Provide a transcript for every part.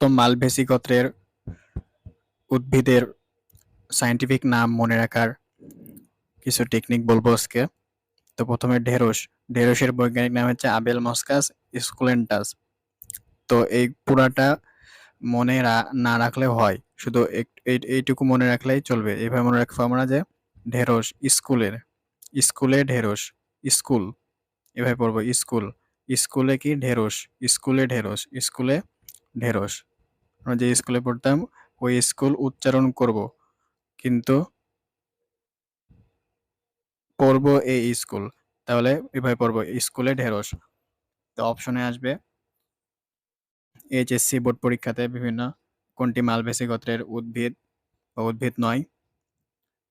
Malvaceae গোত্রের উদ্ভিদের scientific নাম মনে রাখার কিছু টেকনিক বলব আজকে। তো প্রথমে ঢেঁড়স। ঢেঁড়সের বৈজ্ঞানিক নাম হচ্ছে আবেল মস্কাস স্কুলেন্টাস। তো এই পুরাটা মনে না রাখলে হয়। শুধু এইটুকু মনে রাখলেই চলবে। এইভাবে মনে রাখব আমরা যে ঢেঁড়স স্কুলের, স্কুলে ঢেঁড়স, স্কুল। এভাবে পড়ব, স্কুল। স্কুলে কি ঢেঁড়স? স্কুলে ঢেঁড়স স্কুলে ঢেঁড়স। আমরা যে স্কুলে পড়তাম, ওই স্কুল উচ্চারণ করব। কিন্তু পড়ব এই স্কুল। তাহলে এভাবে পড়ব, স্কুলে ঢেঁড়স। তো অপশনে আসবে এইচএসসি বোর্ড পরীক্ষাতে বিভিন্ন, কোনটি মালবেসি গোত্রের উদ্ভিদ বা উদ্ভিদ নয়?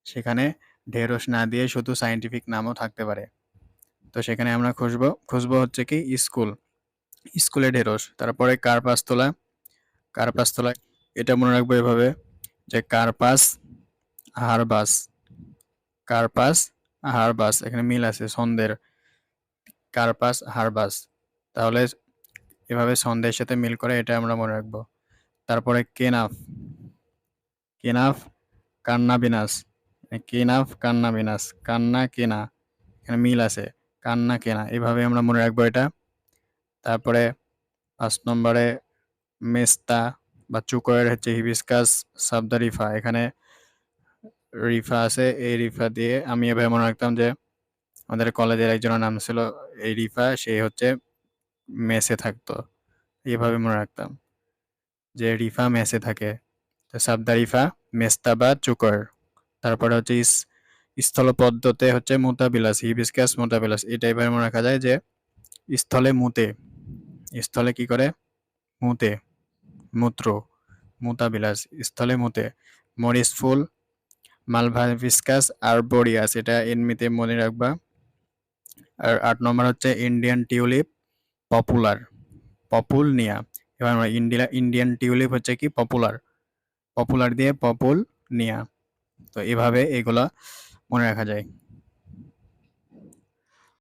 সেখানে ঢেঁড়স না দিয়ে শুধু সায়েন্টিফিক নামও থাকতে পারে। তো সেখানে আমরা খুঁজবো খুঁজবো হচ্ছে কি স্কুল। স্কুলে ঢেঁড়স, তারপরে কার্পাস তোলা কার্পাস তোলা এটা মনে রাখব এভাবে, যে কার্পাস হারবাস কার্পাস হারবাস এখানে মিল আছে, ছন্দের। কার্পাস হারবাস তাহলে এভাবে ছন্দের সাথে মিল করে এটা আমরা মনে রাখব। তারপরে কেনাফ। কেনাফ, কান্না বিনাশ। কেনাফ, কান্না বিনাশ। কান্না, কেনা। এখানে মিল আছে, কান্না, কেনা। এভাবে আমরা মনে রাখব এটা। তারপরে পাঁচ নম্বরে মেস্তা বা চুকয়ের হচ্ছে হিবিস্কাস সাবদা রিফা এখানে রিফা আছে। এই রিফা দিয়ে আমি এভাবে মনে রাখতাম যে আমাদের কলেজের একজনের নাম ছিল এই রিফা, সে হচ্ছে মেসে থাকতো। এইভাবে মনে রাখতাম যে রিফা মেসে থাকে। তো সাবদা রিফা মেস্তা বা চুকর তারপরে হচ্ছে স্থলপদ্মতে হচ্ছে মুতাবিলাস, হিবিস্কাস, মুতাবিলাস। এটা এভাবে মনে রাখা যায় যে স্থলে মুতে। স্থলে কি করে? মুতে। মূত্র, মুতাবিলাস, স্থলে মতে, মরিচ ফুল, মালভাভিস্কাস, আরবোরিয়াস, এটা এমনিতে মনে রাখবা। আর আট নম্বর হচ্ছে ইন্ডিয়ান টিউলিপ, পপুলার পপুল নিয়া এবার আমরা ইন্ডিয়া ইন্ডিয়ান টিউলিপ হচ্ছে কি? পপুলার। পপুলার দিয়ে পপুল নিয়া তো এভাবে এগুলা মনে রাখা যায়।